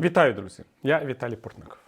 Вітаю, друзі! Я Віталій Портников.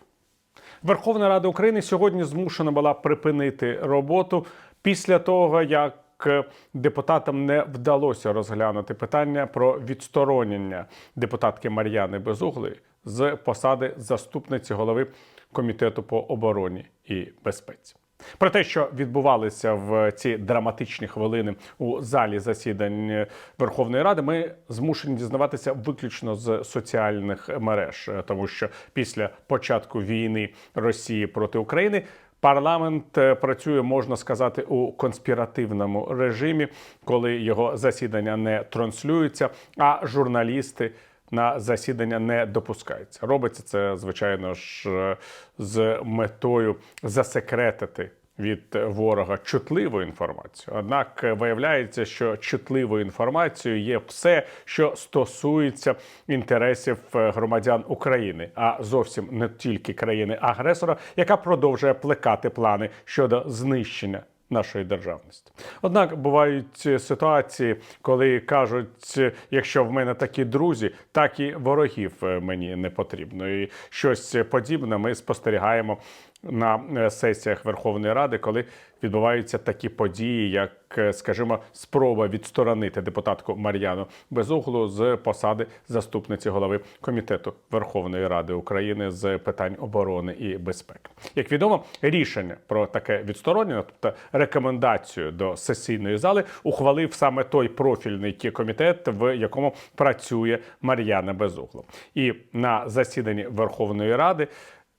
Верховна Рада України сьогодні змушена була припинити роботу після того, як депутатам не вдалося розглянути питання про відсторонення депутатки Мар'яни Безуглої з посади заступниці голови комітету по обороні і безпеці. Про те, що відбувалися в ці драматичні хвилини у залі засідань Верховної Ради, ми змушені дізнаватися виключно з соціальних мереж, тому що після початку війни Росії проти України. Парламент е, працює, можна сказати, у конспіративному режимі, коли його засідання не транслюються, а журналісти на засідання не допускаються. Робиться це, звичайно ж, з метою засекретити від ворога чутливу інформацію. Однак е, виявляється, що чутливою інформацією є все, що стосується інтересів е, громадян України, а зовсім не тільки країни-агресора, яка продовжує плекати плани щодо знищення нашої державності. Однак бувають ситуації, коли кажуть, якщо в мене такі друзі, так і ворогів е, мені не потрібно. І щось подібне ми спостерігаємо на е, сесіях Верховної Ради, коли відбуваються такі події, як, е, скажімо, спроба відсторонити депутатку Мар'яну Безуглу з посади заступниці голови комітету Верховної Ради України з питань оборони і безпеки. Як відомо, рішення про таке відсторонення, тобто рекомендацію до сесійної зали, ухвалив саме той профільний комітет, в якому працює Мар'яна Безугла. І на засіданні Верховної Ради.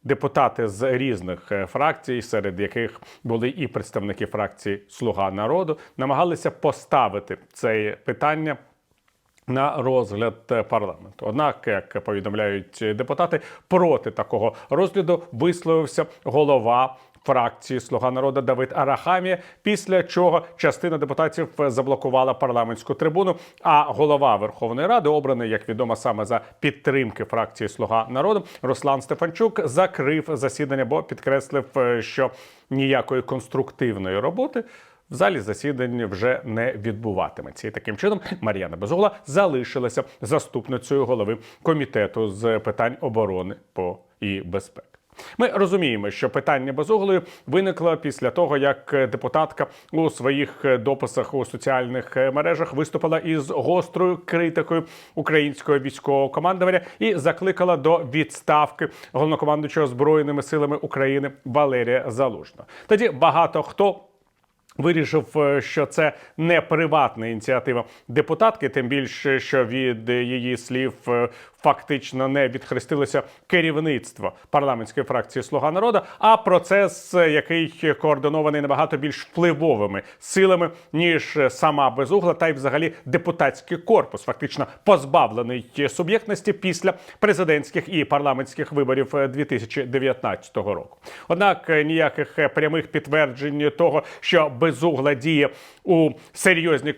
Депутати з різних е, фракцій, серед яких були і представники фракції Слуга народу, намагалися поставити це питання на розгляд е, парламенту. Однак, як повідомляють депутати, проти такого розгляду висловився голова. Фракції Слуга народу Давид Арахамія, після чого частина депутатів заблокувала парламентську трибуну. А голова Верховної Ради, обраний, як відомо, саме за підтримки фракції Слуга народу, Руслан Стефанчук закрив засідання, бо підкреслив, е, що ніякої конструктивної роботи в залі засідань вже не відбуватиметься. І таким чином Мар'яна Безугла залишилася заступницею голови комітету з питань оборони по і безпеки. Ми розуміємо, що питання Безуглої виникло після того, як депутатка у своїх дописах у соціальних мережах виступила із гострою критикою українського військового командування і закликала до відставки головнокомандуючого збройними силами України Валерія Залужного. Тоді багато хто. Вирішив, е, що це не приватна ініціатива депутатки, тим більше, що від її слів е, фактично не відхрестилося керівництво парламентської фракції Слуга народу, а процес, е, який координований набагато більш впливовими силами ніж сама безугла, та й взагалі депутатський корпус, фактично позбавлений суб'єктності після президентських і парламентських виборів 2019 року. Однак ніяких прямих підтверджень того, що безугла діє у серйозній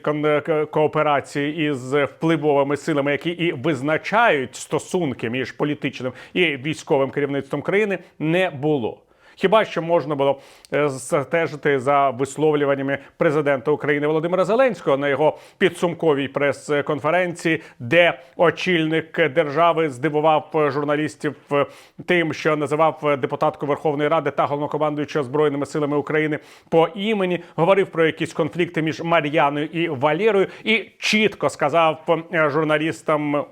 кооперації із впливовими силами, які і визначають стосунки між політичним і військовим керівництвом країни, не було. Хіба що можна було е, стежити за висловлюваннями президента України Володимира Зеленського на його підсумковій прес-конференції, де очільник держави здивував журналістів е, тим, що називав депутатку Верховної Ради та головнокомандуючого збройними силами України по імені, говорив про якісь конфлікти між Мар'яною і Валєрою, і чітко сказав е, журналістам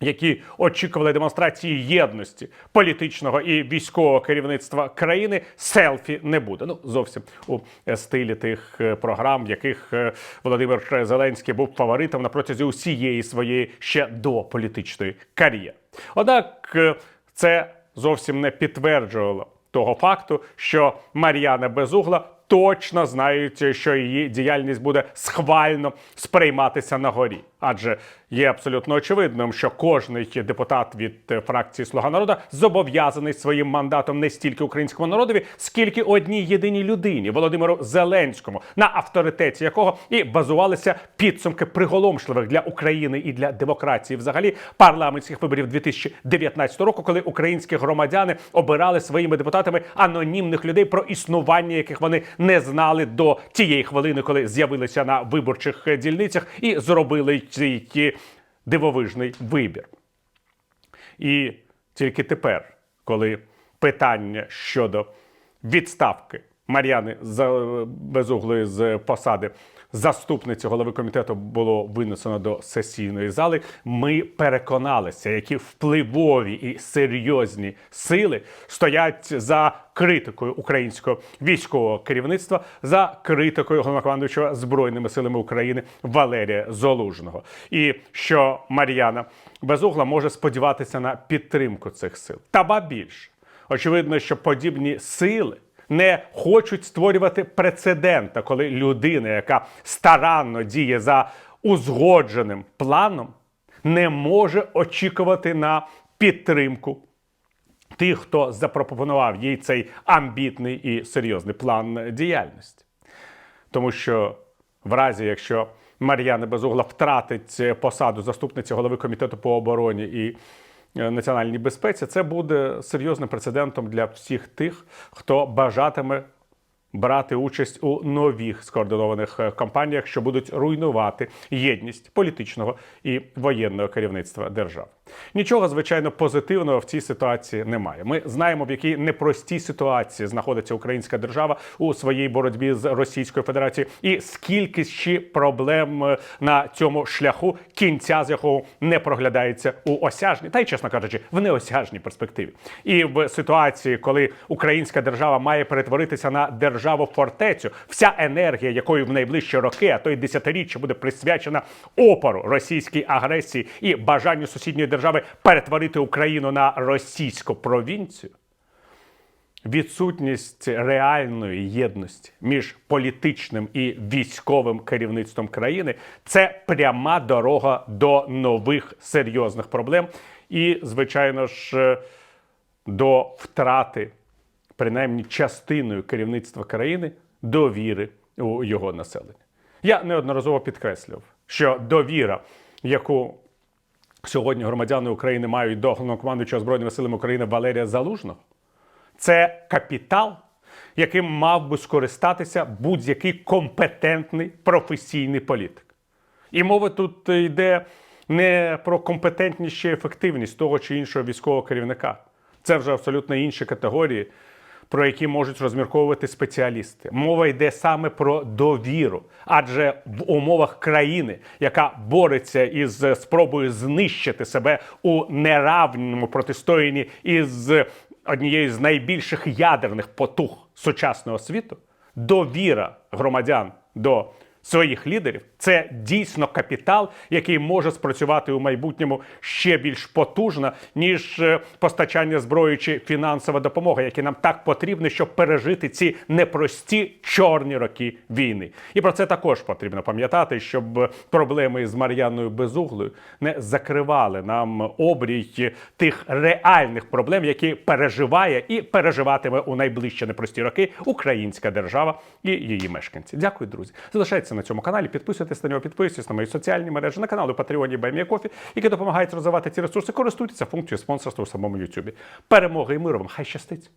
які очікували демонстрації єдності політичного і військового керівництва країни, селфі не буде. Ну зовсім у стилі тих е, програм, в яких е, Володимир Зеленський був фаворитом на протязі усієї своєї ще до політичної кар'єри. Однак е, це зовсім не підтверджувало того факту, що Мар'яна Безугла точно знають, що її діяльність буде схвально сприйматися на горі. Адже є абсолютно очевидним, що кожний депутат від е, фракції Слуга народу зобов'язаний своїм мандатом не стільки українському народові, скільки одній єдиній людині Володимиру Зеленському, на авторитеті якого і базувалися підсумки приголомшливих для України і для демократії, взагалі парламентських виборів 2019 року, коли українські громадяни обирали своїми депутатами анонімних людей, про існування яких вони не знали до тієї хвилини, коли з'явилися на виборчих е, дільницях, і зробили цей дивовижний вибір. І Тільки тепер, коли питання щодо відставки Мар'яни Безуглої з посади заступниці голови комітету було винесено до сесійної зали, ми переконалися, які впливові і серйозні сили стоять за критикою українського військового керівництва, за критикою головнокомандуючого збройними силами України Валерія Золужного, і що Мар'яна Безугла може сподіватися на підтримку цих сил. Та ба більше. Очевидно, що подібні сили не хочуть створювати прецедента, коли людина, яка старанно діє за узгодженим планом, не може очікувати на підтримку тих, хто запропонував їй цей амбітний і серйозний план діяльності. Тому що в разі, якщо Мар'яна Безугла втратить посаду заступниці голови комітету по обороні і національній безпеці, це буде серйозним прецедентом для всіх тих, хто бажатиме брати участь у нових скоординованих е, кампаніях, що будуть руйнувати єдність політичного і воєнного керівництва держав. Нічого звичайно позитивного в цій ситуації немає. Ми знаємо, в якій непростій ситуації знаходиться українська держава у своїй боротьбі з Російською Федерацією, і скільки ще проблем е, на цьому шляху, кінця з якого не проглядається у осяжній, та й чесно кажучи, в неосяжній перспективі. І в ситуації, коли українська держава має перетворитися на державу фортецю, вся енергія, якою в найближчі роки, а то й десятиріччя буде присвячена опору російській агресії і бажанню сусідньої держави перетворити Україну на російську провінцію. Відсутність реальної єдності між політичним і військовим керівництвом країни це пряма дорога до нових серйозних проблем, і, звичайно ж, до втрати принаймні частиною керівництва країни довіри у його населення. Я неодноразово підкреслював, що довіра, яку сьогодні громадяни України мають до головнокомандуючого збройними силами України Валерія Залужного, це капітал, яким мав би скористатися будь-який компетентний професійний політик. І мова тут йде не про компетентність чи ефективність того чи іншого військового керівника. Це вже абсолютно інші категорії, про які можуть розмірковувати спеціалісти. Мова йде саме про довіру, адже в умовах країни, яка бореться із спробою знищити себе у неравному протистоянні із однією з найбільших ядерних потуг сучасного світу, довіра громадян до своїх лідерів це дійсно капітал, який може спрацювати у майбутньому ще більш потужно, ніж е, постачання зброї чи фінансова допомога, які нам так потрібні, щоб пережити ці непрості чорні роки війни. І про це також потрібно пам'ятати, щоб проблеми з Мар'яною Безуглою не закривали нам обрій тих реальних проблем, які переживає і переживатиме у найближчі непрості роки українська держава і її мешканці. Дякую, друзі. Залишайтеся на цьому каналі, підписуйтесь на нього, підписуйтесь на мої соціальні мережі, на канали Patreon і Баймія.Кофі, які допомагають розвивати ці ресурси. Користуйтеся функцією спонсорства у самому Ютубі. Перемоги і миру вам! Хай щастить!